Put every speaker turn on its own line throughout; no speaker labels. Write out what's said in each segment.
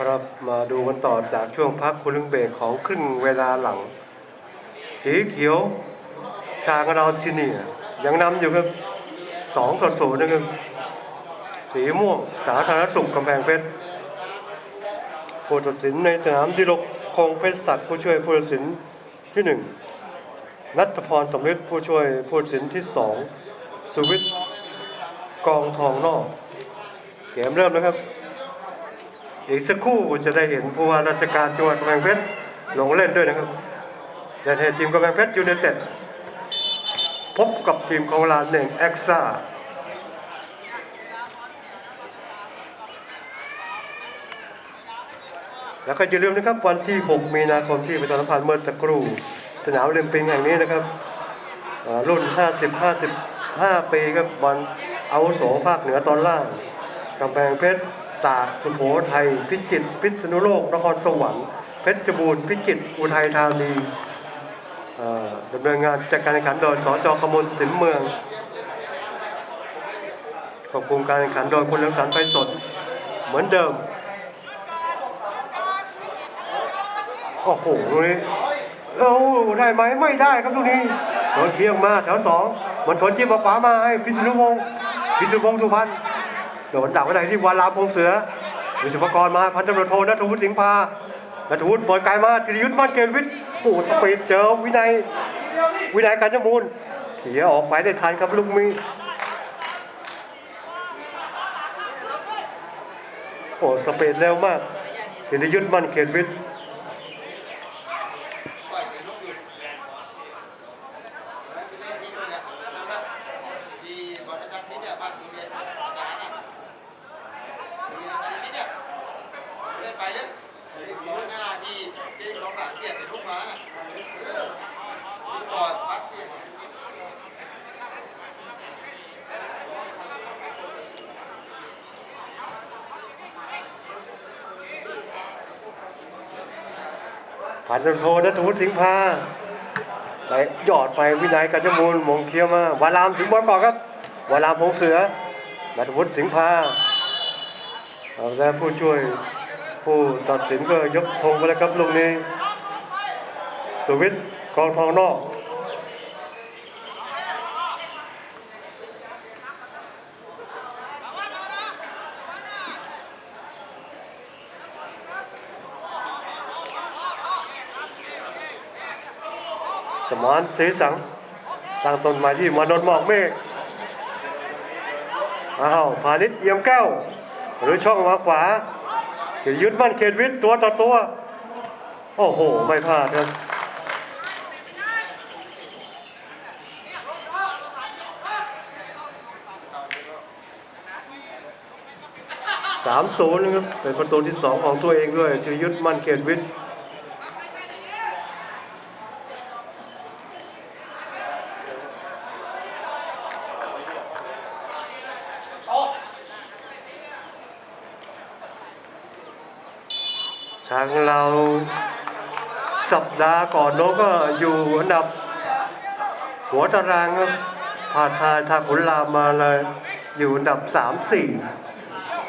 ครับมาดูกันต่อจากช่วงพักคุณลึงเบรกของครึ่งเวลาหลัง สีเขียว ชางเราชินียังนำอยู่ครับสองต่อศูนย์นะครับสีม่วง สาธารณสุขกำแพงเพชรผู้ตัดสินในสนามดิลกคงเพชรศักดิ์ผู้ช่วยผู้ตัดสินที่หนึ่งนัทพรสำริดผู้ช่วยผู้ตัดสินที่สองสุวิทย์กองทองนอก เกมเริ่มแล้วครับ อีกสักครู่จะได้เห็นผู้ว่าราชการจังหวัดกำแพงเพชรลงเล่นด้วยนะครับแต่เททีมกำแพงเพชรยูไนเต็ดพบกับทีมของลานหนึ่งแอ็กซ่าแล้วก็อย่าลืมนะครับวันที่ 6 มีนาคมที่ประชาสัมพันธ์เมื่อสักครู่สนามโอลิมปิกแห่งนี้นะครับรุ่น 50 55 ปีครับบอลเอาวุโสภาคเหนือตอนล่างกำแพงเพชร ตากสุโขทัยพิจิตรพิษณุโลกนครสวรรค์เพชรบูรณ์พิจิตรอุทัยธานีดำเนินงานจัดการแข่งขันโดยสจกมลสิมเมืองควบคุมการแข่งขันโดยคุณเลืองสรรไปสดเหมือนเดิม โอ้โหตรงนี้เอ้าได้ไหมไม่ได้ครับตรงนี้โดนเคียงมาแถวสองมันทนจิ้มมาขวามาให้พิษณุวงศ์พิษณุวงศ์สุพรรณ โดนดักไว้ไหนที่วารามพงเสือวิศวกรมาพันตำรวจโทนัทวุฒิสิงห์พานัทวุฒิบอลไกลมาธีรยุทธ์มั่นเกณฑ์วิทย์โอ้สปีดเจอวินัยวินัยการจมูลเขี่ยออกไปได้ทันครับลูกมีโอ้สปีดเร็วมากธีรยุทธ์มั่นเกณฑ์วิทย์
ปล่อยในลูกหยุดแล้วไปเล่นที่นู่นเนี่ยนั่นแหละที่บอลอาจารย์มิตรเนี่ยบ้านโรงเรียนอาจารย์น่ะโรงเรียนอาจารย์มิตรเนี่ยเล่นไปเล่นลูกหน้าที่ที่ลงหลังเสียบในลูกม้าน่ะเออที่กอดพัดเนี่ย
ผ่านจนโทนัทวุฒิสิงห์พาไปหยอดไปวินัยกัญจมูลมงเคียวมาวารามถึงบอลก่อนครับวารามพงเสือนัทวุฒิสิงห์พาแล้วผู้ช่วยผู้ตัดสินก็ยกธงไปแล้วครับลูกนี้ สวิทกองทองนอก สมานศรีสังตั้งต้นมาที่มานนท์หมอกเมฆอ้าวพาณิชย์เอี่ยมแก้วหรือช่องมาขวาจะยึดมั่นเขตวิทย์ตัวต่อตัว โอ้โห ไม่พลาดครับสามศูนย์นะครับเป็นประตูที่สองของตัวเองด้วยชยุทธมั่นเขตวิทย์างเราสัปดาห์ก่อนโน้นก็อยู่อันดับ หัวตารางครับผ่านทายทางขุนรามมาเลยอยู่อันดับสามสี่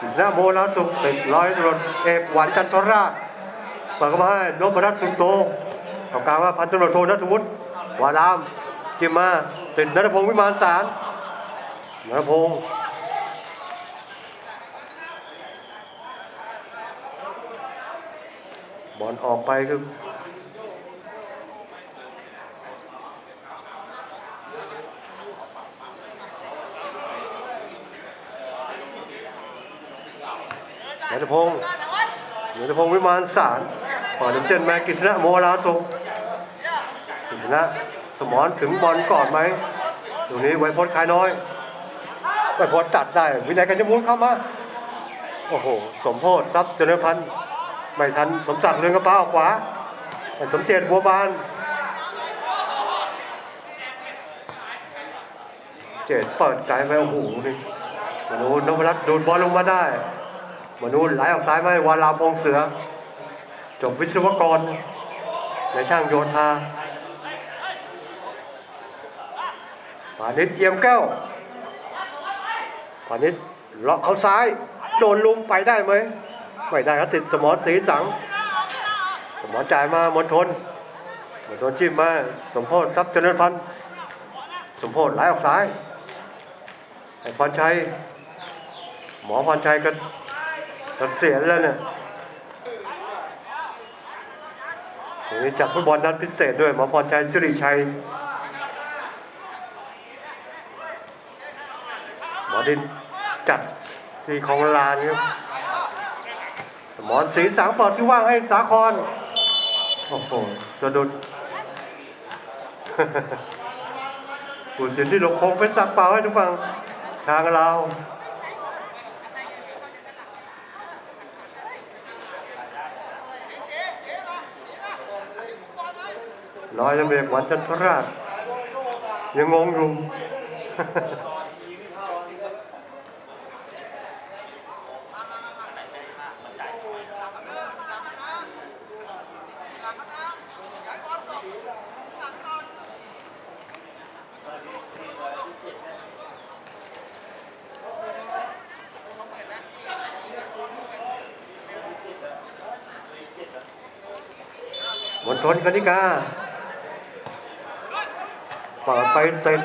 กิษณะโมลาสุขเป็นร้อยตรวจเอกหวานจันทราชเปิดเข้ามาให้นพรัตน์สุนโตทำกลารว่าพันตำรวจโทนัทวุฒิวารามกิมมาเป็นนัทพงศ์วิมานสารนัทพงศ์ บอลออกไปคือนัทพงศ์นัทพงศ์วิมานสารก่อนจะเจนแมกิษณะโมลาสุกิษณะสมอนถึงบอลก่อนไหมตรงนี้ไวโพจน์ขายน้อยไวโพจน์ตัดได้ วินัยกันจะมุนเข้ามา โอ้โห สมโพธิทรัพย์เจริญพันธ์ ไม่ทันสมศักดิ์เรืองกระเป๋าออกขวา สมเจตบัวบาน เจตเปิดไกลไปโอ้โหนี่มนูนนพรัตน์ดูดบอลลงมาได้มนูนไหลออกซ้ายมาให้วาลามพงเสือ จบวิศวกรในช่างโยธาปานิชเอี่ยมแก้วปานิชเลาะเขาซ้าย โดนลุมไปได้ไหม ไม่ได้ครับติดสมอนสีสัง สมอนจ่ายมามนทนมนทนจิ้มมา สมโพธทรัพย์เจริญพันธ์สมโพธไหลออกซ้ายไอ้พรชัย หมอพรชัยก็ก็เสียแล้วเนี่ยจัดฟุตบอลนัดพิเศษด้วยหมอพรชัยสิริชัยหมอดินจัดที่ของลานครับ มอนสีสังเปลอดที่ว่างให้สาคร โอ้โหสะดุดผู้สินที่ลงคงเป็นสักเปล่าให้ทุกฝั่งทางเราร้อยตำรวจหวันจันทราชยังงงอยู่ มณฑลคณิกาเปิดไปเต็ม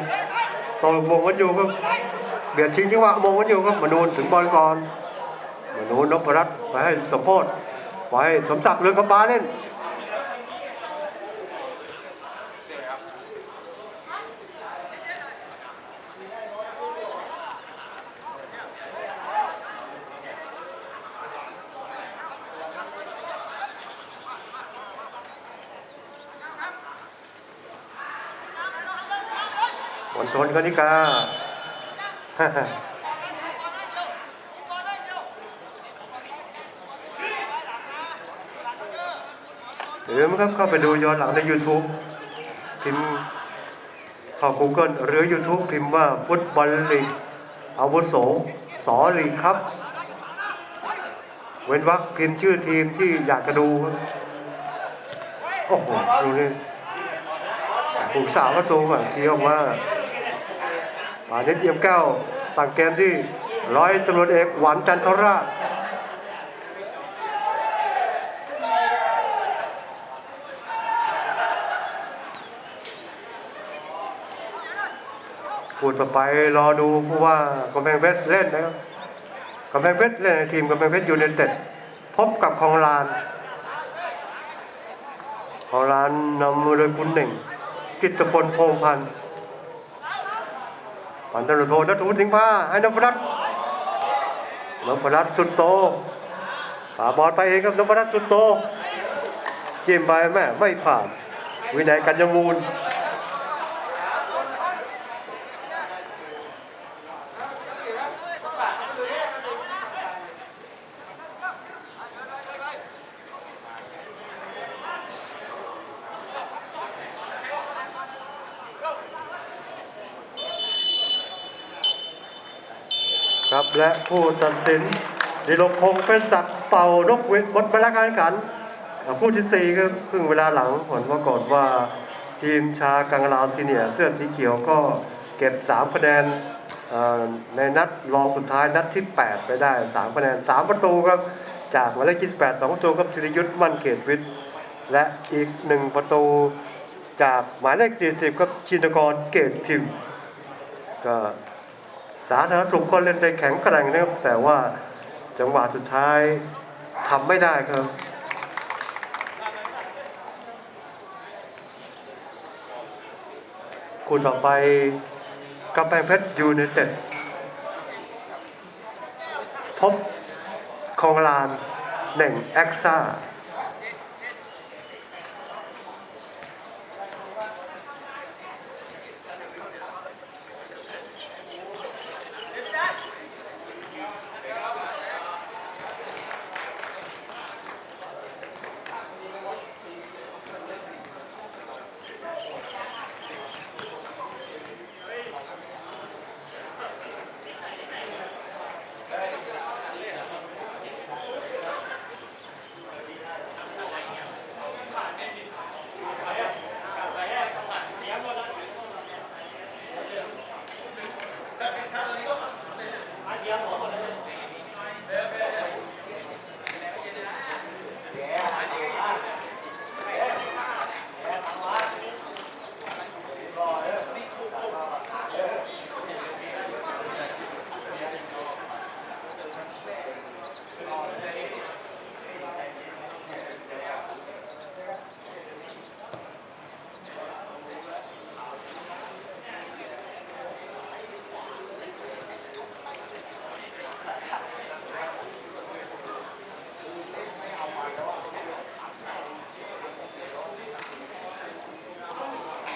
ตองวงกันอยู่ก็เบียดชิงจังหวะมงกันอยู่ก็มนูนถึงบอลก่อนมนูนนพรัตน์ไปให้สมโพธไปให้สมศักดิ์เรืองคำบาเล่น มณฑลคณิกาหรือมันครับเข้าไปดูย้อนหลังใน YouTube พิมพ์เข้า Google หรือ YouTube พิมพ์ว่าฟุตบอลลีกอาวุโสสอลีกครับ เว้นวรรคพิมพ์ชื่อทีมที่อยากจะดู โอ้โห ดูนี่ผูกสาวประตูอะทีออกมา ป่าเน็ตเยี่ยมแก้วต่างเกมที่ร้อยตำรวจเอกหวานจันทราชพูดต่อไปรอดูผู้ว่ากำแพงเพชรเล่นนะครับกำแพงเพชรเล่นในทีมกำแพงเพชรยูไนเต็ดพบกับคองลานคองลานนำโดยคุณหนึ่งจิตพลพงพันธ์ พันตำรวจโทนัทวุฒิสิงห์พาให้นพรัตน์นพรัตน์สุดโตป่าบอลไปเองครับนพรัตน์สุดโตจิ้มไปแม่ไม่ผ่าน วินัยกัญญมูล และผู้ตัดสินดิลกพงษ์เป็นศักดิ์เป่านกเว้นหมดเวลาการแข่งขันอ่าคู่ที่สี่ก็ครึ่งเวลาหลังผลปรากฏว่าทีมชากังลาวซีเนียเสื้อสีเขียวก็เก็บ 3 คะแนนในนัดรองสุดท้ายนัดที่ 8 ไปได้ 3 คะแนน 3 ประตูครับ จากหมายเลข28 2ประตูครับธีรยุทธ์มั่นเขตวิทย์ และอีก 1 ประตู จากหมายเลข 40 ครับชินกรเกตทิมก็ สาธารณสุขก็เล่นได้แข็งแกร่งนะครับ แต่ว่าจังหวะสุดท้ายทำไม่ได้ครับคู่ต่อไปกำแพงเพชรยูไนเต็ดพบคลองลานหนึ่งแอ็กซ่า Yeah,